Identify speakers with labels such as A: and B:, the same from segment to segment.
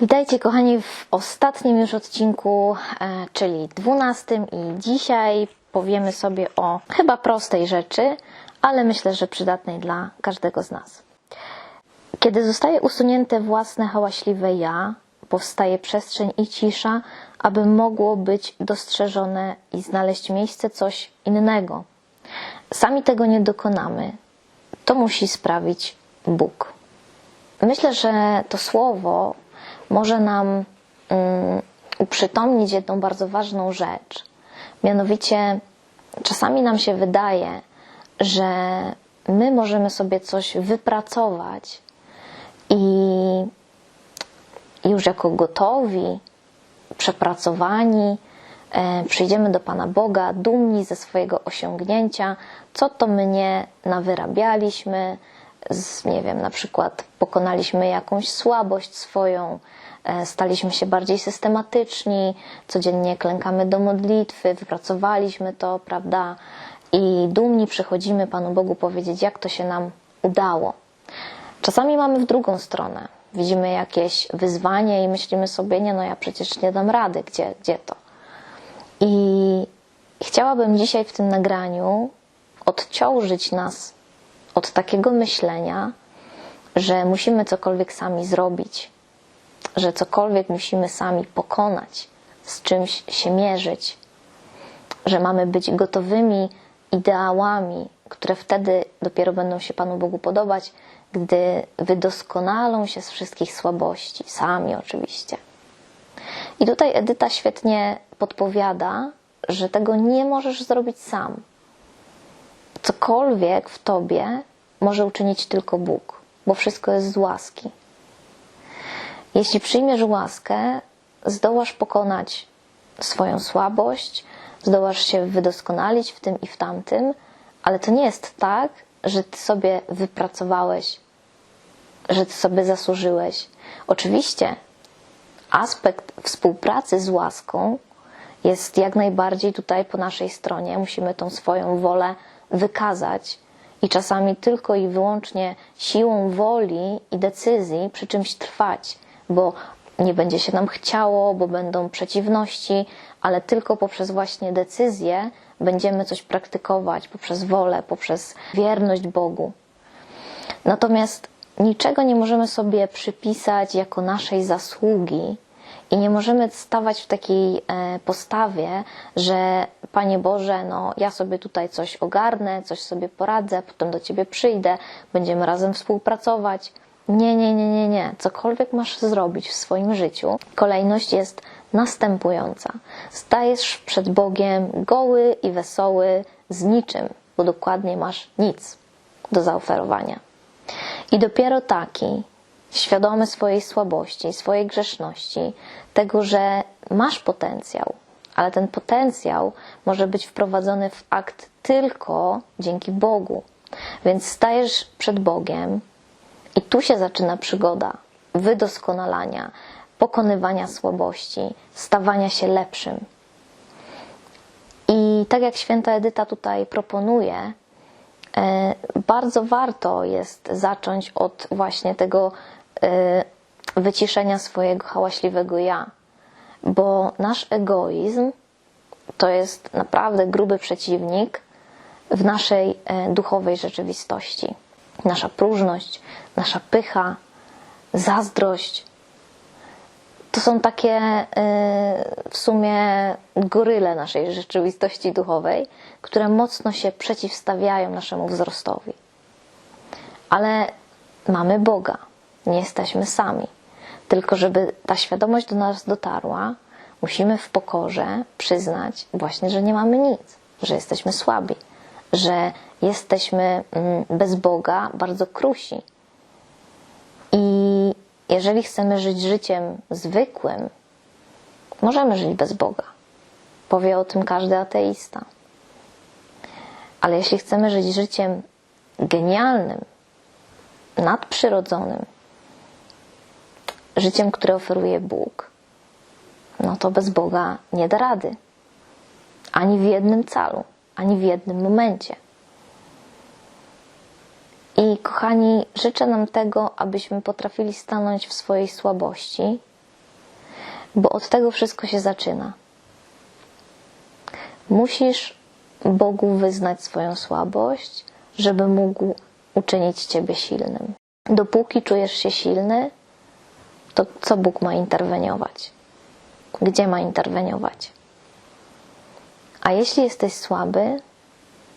A: Witajcie kochani w ostatnim już odcinku, e, czyli dwunastym i dzisiaj powiemy sobie o chyba prostej rzeczy, ale myślę, że przydatnej dla każdego z nas. Kiedy zostaje usunięte własne hałaśliwe ja, powstaje przestrzeń i cisza, aby mogło być dostrzeżone i znaleźć miejsce coś innego. Sami tego nie dokonamy. To musi sprawić Bóg. Myślę, że to słowo może nam um, uprzytomnić jedną bardzo ważną rzecz. Mianowicie, czasami nam się wydaje, że my możemy sobie coś wypracować i już jako gotowi, przepracowani, e, przyjdziemy do Pana Boga, dumni ze swojego osiągnięcia, co to my nie nawyrabialiśmy, z, nie wiem, na przykład pokonaliśmy jakąś słabość swoją, e, staliśmy się bardziej systematyczni, codziennie klękamy do modlitwy, wypracowaliśmy to, prawda? I dumni przychodzimy Panu Bogu powiedzieć, jak to się nam udało. Czasami mamy w drugą stronę. Widzimy jakieś wyzwanie i myślimy sobie, nie no, ja przecież nie dam rady, gdzie, gdzie to? I chciałabym dzisiaj w tym nagraniu odciążyć nas od takiego myślenia, że musimy cokolwiek sami zrobić, że cokolwiek musimy sami pokonać, z czymś się mierzyć, że mamy być gotowymi ideałami, które wtedy dopiero będą się Panu Bogu podobać, gdy wydoskonalą się z wszystkich słabości, sami oczywiście. I tutaj Edyta świetnie podpowiada, że tego nie możesz zrobić sam. Cokolwiek w tobie może uczynić tylko Bóg, bo wszystko jest z łaski. Jeśli przyjmiesz łaskę, zdołasz pokonać swoją słabość, zdołasz się wydoskonalić w tym i w tamtym, ale to nie jest tak, że ty sobie wypracowałeś, że ty sobie zasłużyłeś. Oczywiście aspekt współpracy z łaską jest jak najbardziej tutaj po naszej stronie. Musimy tą swoją wolę wykazać i czasami tylko i wyłącznie siłą woli i decyzji przy czymś trwać, bo nie będzie się nam chciało, bo będą przeciwności, ale tylko poprzez właśnie decyzję będziemy coś praktykować, poprzez wolę, poprzez wierność Bogu. Natomiast niczego nie możemy sobie przypisać jako naszej zasługi, i nie możemy stawać w takiej e, postawie, że Panie Boże, no ja sobie tutaj coś ogarnę, coś sobie poradzę, potem do Ciebie przyjdę, będziemy razem współpracować. Nie, nie, nie, nie, nie. Cokolwiek masz zrobić w swoim życiu, kolejność jest następująca. Stajesz przed Bogiem goły i wesoły z niczym, bo dokładnie masz nic do zaoferowania. I dopiero taki świadomy swojej słabości, swojej grzeszności, tego, że masz potencjał, ale ten potencjał może być wprowadzony w akt tylko dzięki Bogu. Więc stajesz przed Bogiem i tu się zaczyna przygoda wydoskonalania, pokonywania słabości, stawania się lepszym. I tak jak święta Edyta tutaj proponuje, e, bardzo warto jest zacząć od właśnie tego wyciszenia swojego hałaśliwego ja, bo nasz egoizm to jest naprawdę gruby przeciwnik w naszej e, duchowej rzeczywistości. Nasza próżność, nasza pycha, zazdrość to są takie e, w sumie goryle naszej rzeczywistości duchowej, które mocno się przeciwstawiają naszemu wzrostowi. Ale mamy Boga nie jesteśmy sami. Tylko, żeby ta świadomość do nas dotarła, musimy w pokorze przyznać właśnie, że nie mamy nic, że jesteśmy słabi, że jesteśmy mm, bez Boga bardzo krusi. I jeżeli chcemy żyć życiem zwykłym, możemy żyć bez Boga. Powie o tym każdy ateista. Ale jeśli chcemy żyć życiem genialnym, nadprzyrodzonym, życiem, które oferuje Bóg, no to bez Boga nie da rady. Ani w jednym calu, ani w jednym momencie. I kochani, życzę nam tego, abyśmy potrafili stanąć w swojej słabości bo od tego wszystko się zaczyna. Musisz Bogu wyznać swoją słabość, żeby mógł uczynić ciebie silnym. Dopóki czujesz się silny, to co Bóg ma interweniować? Gdzie ma interweniować? A jeśli jesteś słaby,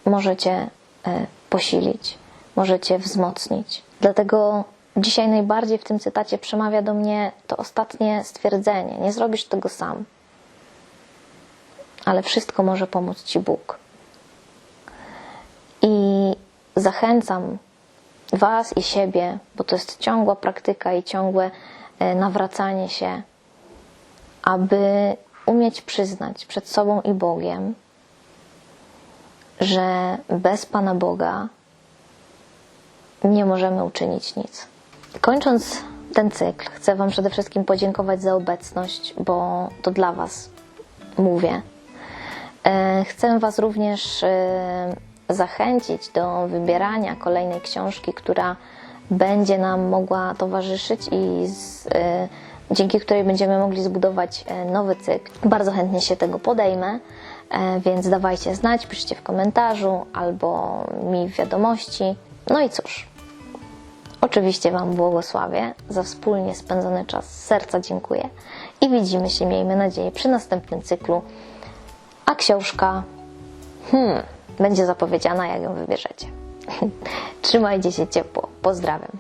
A: może cię e, posilić, może cię wzmocnić. Dlatego dzisiaj najbardziej w tym cytacie przemawia do mnie to ostatnie stwierdzenie: Nie zrobisz tego sam, ale wszystko może pomóc ci Bóg. I zachęcam Was i siebie, bo to jest ciągła praktyka i ciągłe nawracanie się, aby umieć przyznać przed sobą i Bogiem, że bez Pana Boga nie możemy uczynić nic. Kończąc ten cykl, chcę Wam przede wszystkim podziękować za obecność, bo to dla Was mówię. E, Chcę Was również e, zachęcić do wybierania kolejnej książki, która będzie nam mogła towarzyszyć i z, e, dzięki której będziemy mogli zbudować e, nowy cykl. Bardzo chętnie się tego podejmę, e, więc dawajcie znać, piszcie w komentarzu albo mi w wiadomości. No i cóż, Oczywiście Wam błogosławię za wspólnie spędzony czas. Z serca dziękuję i widzimy się, miejmy nadzieję, przy następnym cyklu. A książka, hmm, będzie zapowiedziana, jak ją wybierzecie. Trzymajcie się ciepło. Pozdrawiam.